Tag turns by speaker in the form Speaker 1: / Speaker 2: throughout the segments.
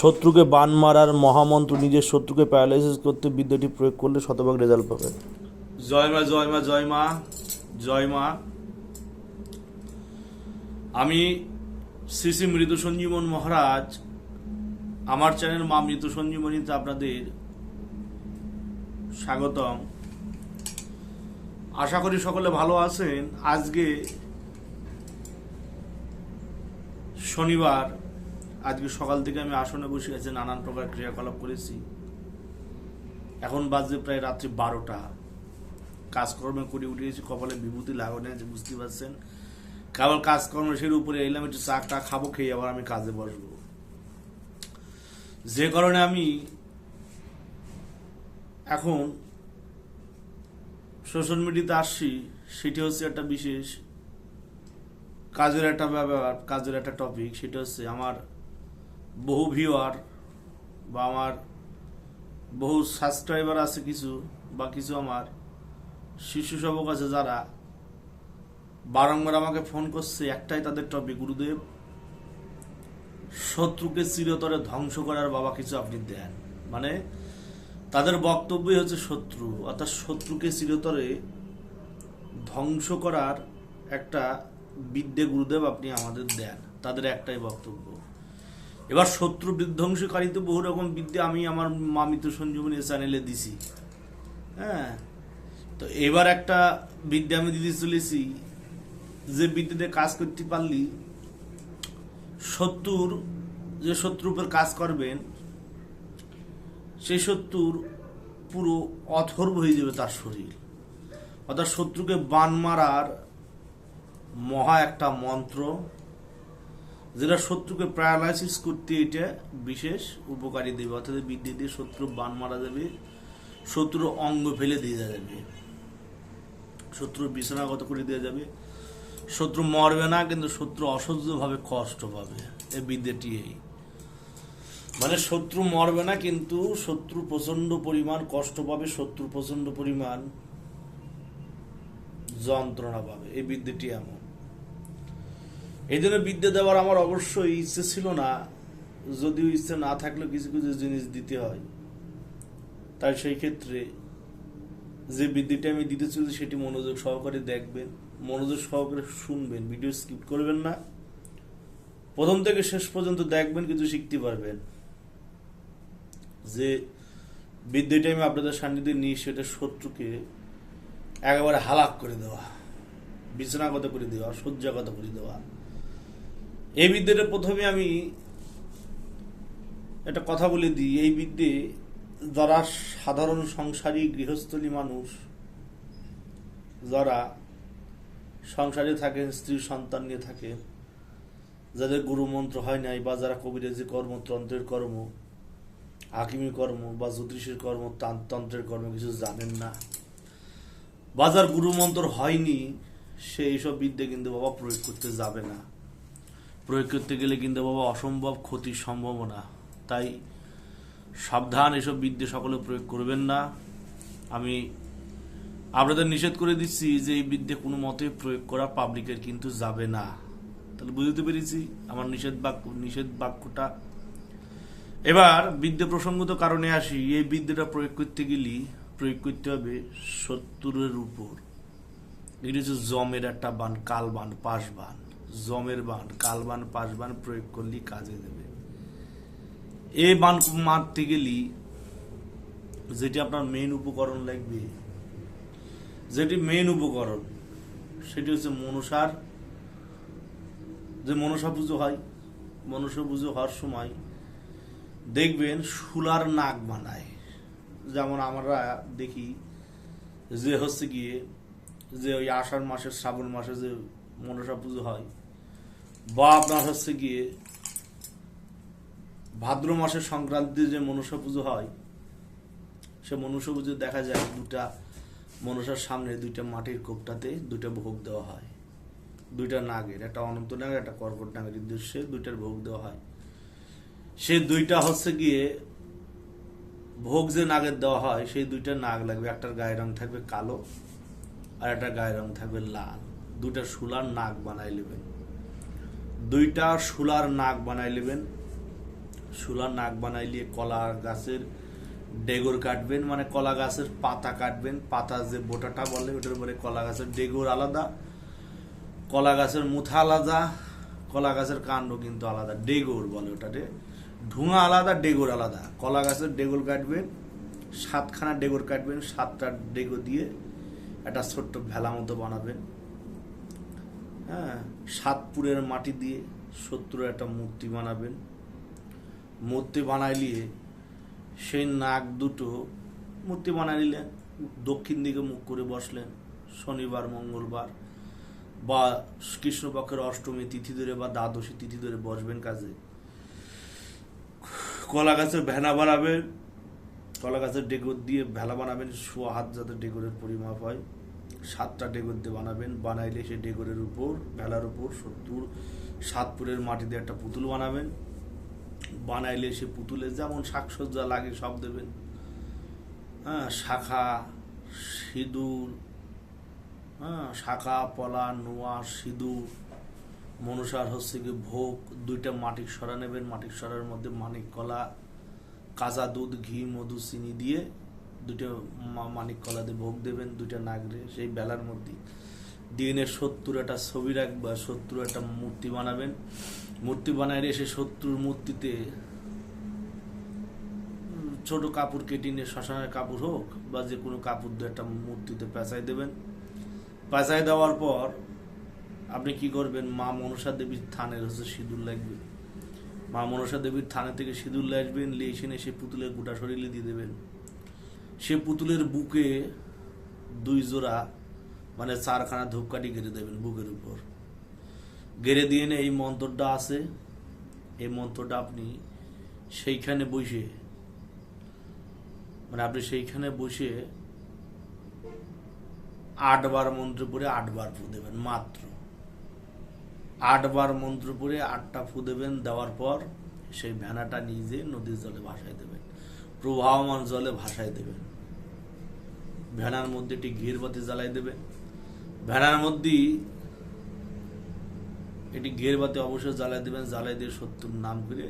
Speaker 1: শত্রুকে বান মারার মহামন্ত্র, নিজের শত্রুকে প্যারালাইসিস করতে বিদ্যাটি প্রয়োগ করলে শতভাগ রেজাল্ট পাবে।
Speaker 2: জয় মা জয় মা জয় মা জয় মা। আমি শ্রী শ্রী মৃত সঞ্জীবন মহারাজ, আমার চ্যানেল মা মৃত সঞ্জীবনীতে আপনাদের স্বাগতম। আশা করি সকলে ভালো আছেন। আজকে শনিবার আজকে সকাল থেকে আমি আসনে বসে আছি, নানান প্রকার ক্রিয়াকলাপ করেছি। এখন বাজে প্রায় রাত্রি বারোটা। কাজকর্মে করে উঠেছি কপালে বিভূতি লাগানো আছে বুঝতে পারছেন? কেবল কাজকর্ম সের উপরে এলাম, একটু চা টা খাব, খেয়ে আবার আমি কাজে বসবো। যে কারণে আমি এখন সোশ্যাল মিডিয়াতে আসছি, সেটি হচ্ছে একটা বিশেষ কাজের একটা ব্যাপার, কাজের একটা টপিক সেটা হচ্ছে আমার বহু ভিউয়ার বা আমার বহু সাবস্ক্রাইবার আছে কিছু বা কিছু আমার শিশু সবক আছে যারা বারংবার আমাকে ফোন করছে, একটাই তাদের টপিক গুরুদেব, শত্রুকে চিরতরে ধ্বংস করার বাবা কিছু আপনি দেন। মানে তাদের বক্তব্যই হচ্ছে শত্রু, অর্থাৎ শত্রুকে চিরতরে ধ্বংস করার একটা বিদ্যে গুরুদেব আপনি আমাদের দেন, তাদের একটাই বক্তব্য। এবার শত্রু বিধ্বংসকারী তো বহু রকম বিদ্যা আমি আমার মামিত সঞ্জীবনী চ্যানেলে দিছি। হ্যাঁ? তো এবার একটা বিদ্যা আমি দিতে চলেছি। যে বিদ্যুতে কাজ করতে পারলি, শত্রুর যে শত্রুর উপর কাজ করবেন সেই শত্রুর পুরো অথর্ব হয়ে যাবে তার শরীর। অর্থাৎ শত্রুকে বান মারার মহা একটা মন্ত্র যেটা শত্রুকে প্যারালাইসিস করতে এটা বিশেষ উপকারী দেবে, অর্থাৎ বিদ্যে দিয়ে শত্রু বান মারা যাবে, শত্রুর অঙ্গ ফেলে দিয়ে যাবে। শত্রুর বিছানাগত করে দেওয়া যাবে। শত্রু মরবে না, কিন্তু শত্রু অসহ্যভাবে কষ্ট পাবে এই বিদ্যাটি এই মানে শত্রু মরবে না, কিন্তু শত্রু প্রচণ্ড পরিমাণ কষ্ট পাবে, শত্রু প্রচণ্ড পরিমাণ যন্ত্রণা পাবে এই বিদ্যাটি এমন। এই জন্য বিদ্যা দেওয়ার আমার অবশ্যই ইচ্ছে ছিল না, যদিও ইচ্ছে না থাকলেও কিছু কিছু জিনিস দিতে হয়। তাই সেই ক্ষেত্রে যে বিদ্যাটি আমি দিতে চলেছি সেটি মনোযোগ সহকারে দেখবেন, মনোযোগ সহকারে শুনবেন, ভিডিও স্কিপ করবেন না। প্রথম থেকে শেষ পর্যন্ত দেখবেন কিছু শিখতে পারবেন। যে বিদ্যাটি আমি আপনাদের সান্নিধ্যে নিয়ে সেটা শত্রুকে একেবারে হালাক করে দেওয়া, বিছানাগত করে দেওয়া, শয্যাগত করে দেওয়া। এই বিদ্যাটা প্রথমে আমি একটা কথা বলে দিই। এই বিদ্যে যারা সাধারণ সংসারী গৃহস্থলী মানুষ, যারা সংসারে থাকেন, স্ত্রী সন্তান নিয়ে থাকে যাদের গুরুমন্ত্র হয় নাই বা যারা কবিরাজি কর্ম, তন্ত্রের কর্ম, হাকিমি কর্ম বা জ্যোতিষের কর্ম, তান- তন্ত্রের কর্ম কিছু জানেন না বা যার গুরুমন্ত্র হয়নি, সে এইসব বিদ্যে কিন্তু বাবা প্রয়োগ করতে যাবে না। প্রয়োগ করতে গেলে কিন্তু বাবা অসম্ভব ক্ষতির সম্ভাবনা। তাই সাবধান, এসব বিদ্যে সকলে প্রয়োগ করবেন না। আমি আপনাদের নিষেধ করে দিচ্ছি যে এই বিদ্যে কোনো মতে প্রয়োগ করা পাবলিকের কিন্তু যাবে না। তাহলে বুঝতে পেরেছি আমার নিষেধ বাক্য, নিষেধ বাক্যটা। এবার বিদ্যে প্রসঙ্গত কারণে আসি, এই বিদ্যাটা প্রয়োগ করতে গেলে, প্রয়োগ করতে হবে সত্তরের উপর। এটা হচ্ছে জমের একটা বান, কাল বান, পাশ বান। জমের বান, কাল বান, পাশ বান প্রয়োগ করলে কাজে দেবে। এই বান মারতে গেলি যেটি আপনার মেইন উপকরণ লাগবে। যেটি মেইন উপকরণ, সেটি হচ্ছে মনসার। যে মনসা পুজো হয়, মনসা পুজো হওয়ার সময় দেখবেন শুলার নাক বানায়। যেমন আমরা দেখি যে হচ্ছে গিয়ে যে ওই আষাঢ় মাসের, শ্রাবণ মাসে যে মনসা পুজো হয় বা আপনার হচ্ছে গিয়ে ভাদ্র মাসের সংক্রান্তিতে যে মনসা পুজো হয়, সে মনসা পুজো দেখা যায় দুটা মনসার সামনে দুইটা মাটির কোপটাতে দুইটা ভোগ দেওয়া হয়। দুইটা নাগের, একটা অনন্ত নাগের একটা কর্কট নাগের উদ্দেশ্যে দুইটার ভোগ দেওয়া হয়। সে দুইটা হচ্ছে গিয়ে ভোগ যে নাগের দেওয়া হয়, সেই দুইটা নাগ লাগবে। একটার গায়ের রং থাকবে কালো আর একটা গায়ের রং থাকবে লাল। দুটা শুলার নাক বানাই নেবেন। দুইটা শুলার নাক বানাই নেবেন। শুলার নাক বানাই নিয়ে কলা গাছের ডেগর কাটবেন মানে কলা গাছের পাতা কাটবেন। পাতা যে বোটাটা বলে, ওটার উপরে কলা গাছের ডেগর আলাদা, কলা গাছের মুথা আলাদা, কলা গাছের কাণ্ড কিন্তু আলাদা, ডেগর বলে ওটাতে ঢুঙা আলাদা, ডেগর আলাদা। কলা গাছের ডেগর কাটবেন, সাতখানা ডেগর কাটবেন, সাতটা ডেগর দিয়ে একটা ছোট্ট ভেলা মতো বানাবেন। হ্যাঁ। সাতপুরের মাটি দিয়ে শত্রুর একটা মূর্তি বানাবেন। মূর্তি বানাইলিয়ে সেই নাক দুটো মূর্তি বানাই নিলেন দক্ষিণ দিকে মুখ করে বসলেন শনিবার, মঙ্গলবার বা কৃষ্ণপক্ষের অষ্টমী তিথি ধরে বা দ্বাদশী তিথি ধরে বসবেন কাজে। কলা গাছের ভেনা বানাবেন, কলা গাছের ডেকোর দিয়ে ভেলা বানাবেন, শোয়া হাত যাতে ডেকোরের পরিমাপ হয়। সাতটা ডেকোর দিয়ে বানাবেন। বানাইলে সেই ডেগরের উপর, ভেলার উপর সত্তর সাতপুরের মাটি দিয়ে একটা পুতুল বানাবেন। বানাইলে সে পুতুলে যেমন শাকসজ্জা লাগে, সব দেবেন। হ্যাঁ শাখা, সিঁদুর হ্যাঁ শাখা, পলা, নোয়া, সিঁদুর মনুষার হচ্ছে কি ভোগ, দুইটা মাটির সরা নেবেন। মাটির সরার মধ্যে মানিক কলা কাঁচা দুধ, ঘি, মধু, চিনি দিয়ে দুইটা মা- মানিক কলা দিয়ে ভোগ দেবেন দুইটা নাগরে, সেই বেলার মধ্যে। দিনের সত্তর একটা ছবি রাখবা সত্তর একটা মূর্তি বানাবেন। মূর্তি বানায় এসে শত্রুর মূর্তিতে ছোট কাপড় কেটে নিয়ে শ্মশানের কাপড় হোক বা যে কোনো কাপড় দিয়ে একটা মূর্তিতে পেঁচাই দেবেন। পেঁচাই দেওয়ার পর আপনি কি করবেন? মা মনসা দেবীর থানের হচ্ছে সিঁদুর লাগবে। মা মনসা দেবীর থানে থেকে সিঁদুর আসবেন লিয়ে এসে সে পুতুলের গোটা শরীরে দিয়ে দেবেন। সে পুতুলের বুকে দুই জোড়া মানে চারখানা ধূপকাঠি গেড়ে দেবেন বুকের উপর। গেড়ে দিয়ে নিয়ে এই মন্ত্রটা আছে। এই মন্ত্রটা আপনি সেইখানে বসে মানে আপনি সেইখানে বসে আটবার মন্ত্র পড়ে আটবার ফু দেবেন, মাত্র। আটবার মন্ত্র পড়ে আটটা ফু দেবেন, দেওয়ার পর সেই ভেনাটা নিজে নদীর জলে ভাসায় দেবেন। প্রবাহমান জলে ভাসায় দেবেন ভেনার মধ্যে একটি ঘির বাতি জ্বালাই দেবে। ভেনার মধ্যেই এটি ঘের বাতি অবশ্যই জ্বালাই দেবেন, জ্বালাই দিয়ে সত্যর নাম করে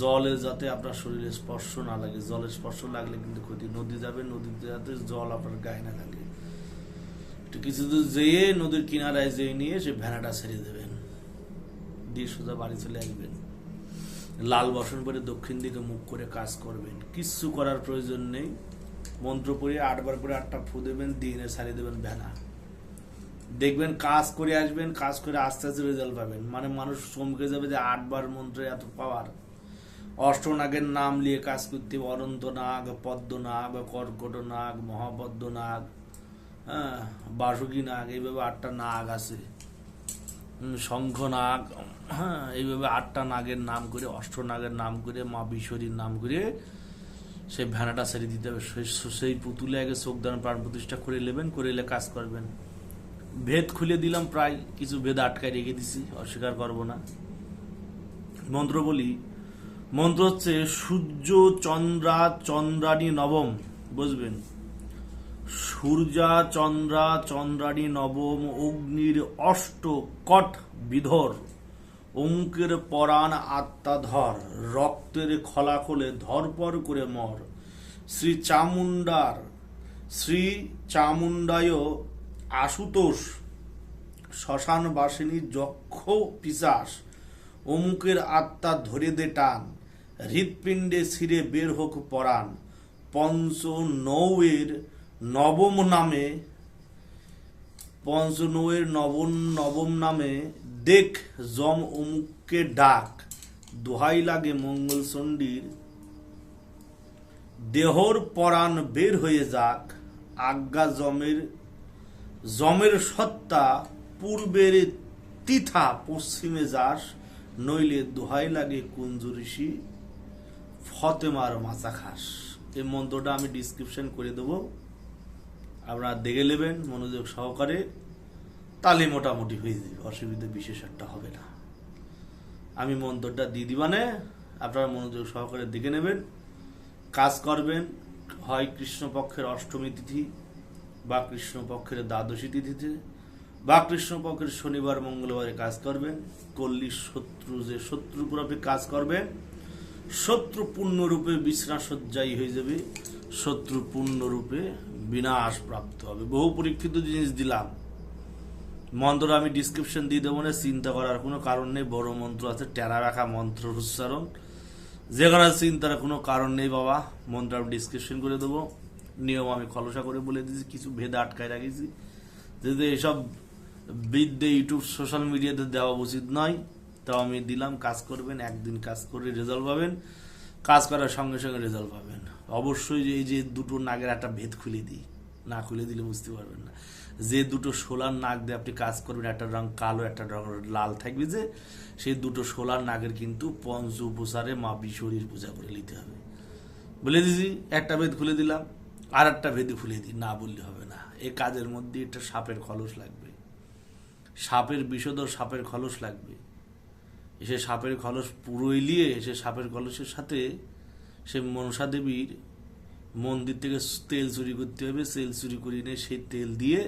Speaker 2: জলে যাতে আপনার শরীরে স্পর্শ না লাগে। জলের স্পর্শ লাগলে কিন্তু ক্ষতি। নদী যাবে নদীতে যাতে জল আপনার গায়ে না লাগে। একটু কিছু দূর যেয়ে নদীর কিনারায় যেয়ে নিয়ে সে ভেড়াটা ছেড়ে দেবেন। দিয়ে সোজা বাড়ি চলে আসবেন। লাল বসন পরে দক্ষিণ দিকে মুখ করে কাজ করবেন। কিচ্ছু করার প্রয়োজন নেই। মন্ত্র পড়ে আটবার করে আটটা ফু দেবেন, দিনে ছাড়িয়ে দেবেন ভেনা দেখবেন কাজ করে আসবেন, কাজ করে আস্তে আস্তে রেজাল্ট পাবেন। মানে মানুষ চমকে যাবে যে আটবার মন্ত্রে এত পাওয়ার অষ্টনাগের নাম নিয়ে কাজ করতে হবে। অনন্ত নাগ পদ্মনাগ কর্কট নাগ মহাপদ্ম নাগ হ্যাঁ বাসুকি নাগ এইভাবে আটটা নাগ আছে। শঙ্খ নাগ হ্যাঁ এইভাবে আটটা নাগের নাম করে, অষ্টনাগের নাম করে, মা বিশ্বরীর নাম করে সেই ভেড়াটা ছেড়ে দিতে হবে। সেই পুতুলে আগে চোখদান প্রাণ প্রতিষ্ঠা করে নেবেন, করে এলে কাজ করবেন। ভেদ খুলে দিলাম প্রায়, কিছু ভেদ আটকায় রেখে দিছি, অস্বীকার করব না। মন্ত্র বলি, মন্ত্র হচ্ছে সূর্য চন্দ্রা চন্দ্রাণী নবম, বুঝবেন? সূর্যা চন্দ্রা চন্দ্রাণী নবম অগ্নির অষ্ট কট বিধর। অঙ্কের পরাণ আত্মাধর রক্তের খোলে ধরপর করে মর। শ্রী চামুন্ডার শ্রী চামুন্ডায় আশুতোষ, শ্মশান বাসিনী যক্ষ পিসাস, অমুকের আত্মা ধরে দে টান, হৃৎপিণ্ডে ছিঁড়ে বের হোক পরাণ। পঞ্চ নৌয়ের নবম নামে পঞ্চ নৌয়ের নবম নবম নামে, দেখ জম অমুককে ডাক, দোহাই লাগে মঙ্গল চণ্ডীর। দেহর পরাণ বের হয়ে যাক, আজ্ঞা জমের জমের সত্তা পূর্বের তিথা পশ্চিমে যাস, নইলে দোহাই লাগে কুঞ্জ ঋষি ফতেমার মাচা খাস। এই মন্ত্রটা আমি ডিসক্রিপশন করে দেবো। আপনারা দেখে নেবেন, মনোযোগ সহকারে। তালে মোটামুটি হয়ে যাবে, অসুবিধা বিশেষ একটা হবে না। আমি মন্ত্রটা দিয়ে দিবানে আপনারা মনোযোগ সহকারে দেখে নেবেন। কাজ করবেন, হয় কৃষ্ণপক্ষের অষ্টমী তিথি বা কৃষ্ণপক্ষের দ্বাদশী তিথিতে বা কৃষ্ণপক্ষের শনিবার, মঙ্গলবারে কাজ করবেন। কল্লি শত্রু যে উপর আপনি কাজ করবেন শত্রু পূর্ণরূপে বিশ্রাসজ্জায়ী হয়ে যাবে। শত্রু পূর্ণরূপে বিনাশ প্রাপ্ত হবে। বহু পরীক্ষিত জিনিস দিলাম। মন্ত্র আমি ডিসক্রিপশন দিয়ে দেবো না, চিন্তা করার কোনো কারণ নেই, বড় মন্ত্র আছে, টেরা রাখা মন্ত্র উচ্চারণ। যে কোনো চিন্তার কোনো কারণ নেই বাবা মন্ত্র আমি ডিসক্রিপশন করে দেবো। নিয়ম আমি খলসা করে বলে দিয়েছি, কিছু ভেদ আটকায় রাখিছি যদি এসব বিদ্যে, ইউটিউব সোশ্যাল মিডিয়াতে দেওয়া উচিত নয়, তাও আমি দিলাম, কাজ করবেন, একদিন কাজ করে রেজাল্ট পাবেন। কাজ করার সঙ্গে সঙ্গে রেজাল্ট পাবেন। অবশ্যই যে এই যে দুটো নাগের একটা ভেদ খুলে দিই। না খুলে দিলে বুঝতে পারবেন না। যে দুটো সোলার নাক দিয়ে আপনি কাজ করবেন, একটা রং কালো, একটা রং লাল থাকবে যে সেই দুটো সোলার নাগের কিন্তু পঞ্চ উপসারে মা বিশরীর পূজা করে নিতে হবে। বলে দিছি, একটা ভেদ খুলে দিলাম, আর একটা ভেদ খুলে দিই, না বললে হবে না। এ কাজের মধ্যে একটা সাপের খলস লাগবে। সাপের বিষধর সাপের খলস লাগবে। এসে সাপের খলস পুরো এলিয়ে এসে সাপের খলসের সাথে সে মনসা দেবীর মন্দির থেকে তেল চুরি করতে হবে, তেল চুরি করে নিয়ে সেই তেল দিয়ে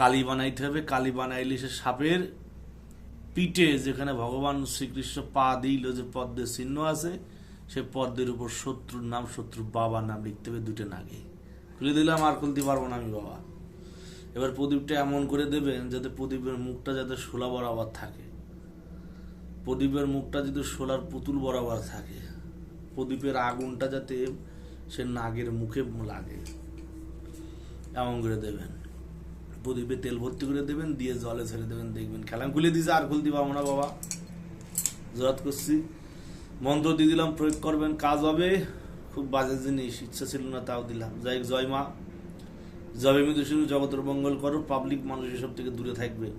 Speaker 2: কালি বানাইতে হবে। কালি বানাইলে সে সাপের পিঠে যেখানে ভগবান শ্রীকৃষ্ণ পা দিল যে পদ্মের চিহ্ন আছে, সে পদ্মের উপর শত্রুর নাম শত্রু বাবার নাম লিখতে হবে দুটো নাগে। খুলে দিলাম, আর খুলতে পারব না আমি, বাবা। এবার প্রদীপটা এমন করে দেবেন যাতে প্রদীপের মুখটা যাতে শোলা বরাবর থাকে। প্রদীপের মুখটা যদি শোলার পুতুল বরাবর থাকে। প্রদীপের আগুনটা যাতে সে নাগের মুখে লাগে। এমন করে দেবেন। প্রদীপে তেল ভর্তি করে দেবেন, দিয়ে জলে ছেড়ে দেবেন, দেখবেন খেলাম। খুলে দিয়েছে আর খুলতে পারব না বাবা। জোরাত করছি। মন্ত্র দিয়ে দিলাম, প্রয়োগ করবেন, কাজ হবে। খুব বাজে জিনিস, ইচ্ছা ছিল না, তাও দিলাম। যাই জয় মা। জবে মৃত্যু শুরু জগতের মঙ্গল করো। পাবলিক মানুষ এসব থেকে দূরে থাকবে।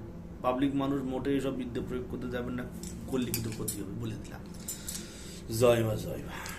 Speaker 2: পাবলিক মানুষ মোটে এসব বিদ্যা প্রয়োগ করতে যাবেন না। করলে কিন্তু ক্ষতি হবে, বলে দিলাম। জয় মা জয় মা